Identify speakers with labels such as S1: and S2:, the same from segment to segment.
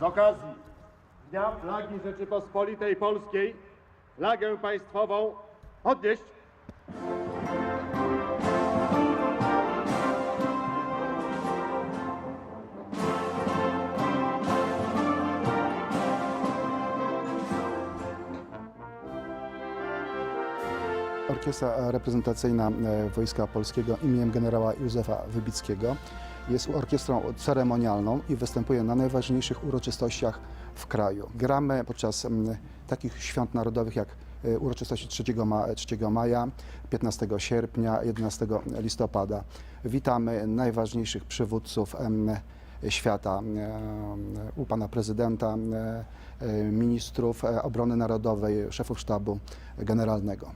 S1: Z okazji Dnia Flagi Rzeczypospolitej Polskiej flagę państwową podnieść.
S2: Orkiestra reprezentacyjna e, Wojska Polskiego imieniem generała Józefa Wybickiego jest orkiestrą ceremonialną i występuje na najważniejszych uroczystościach w kraju. Gramy podczas m, takich świąt narodowych jak e, uroczystości 3, ma, 3 maja, 15 sierpnia, 11 listopada. Witamy najważniejszych przywódców świata, u pana prezydenta, e, ministrów e, obrony narodowej, szefów sztabu generalnego.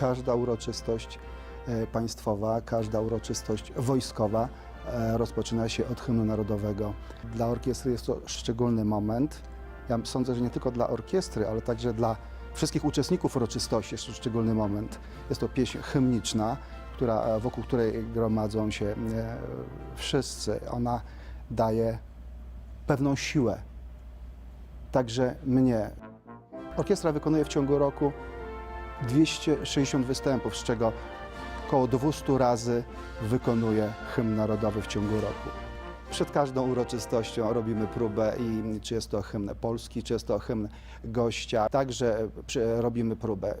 S2: Każda uroczystość e, państwowa, każda uroczystość wojskowa e, rozpoczyna się od hymnu narodowego. Dla orkiestry jest to szczególny moment. Ja sądzę, że nie tylko dla orkiestry, ale także dla wszystkich uczestników uroczystości jest to szczególny moment. Jest to pieśń hymniczna, która, e, wokół której gromadzą się wszyscy. Ona daje pewną siłę, także mnie. Orkiestra wykonuje w ciągu roku 260 występów, z czego około 200 razy wykonuje hymn narodowy w ciągu roku. Przed każdą uroczystością robimy próbę i czy jest to hymn polski, czy jest to hymn gościa, także robimy próbę.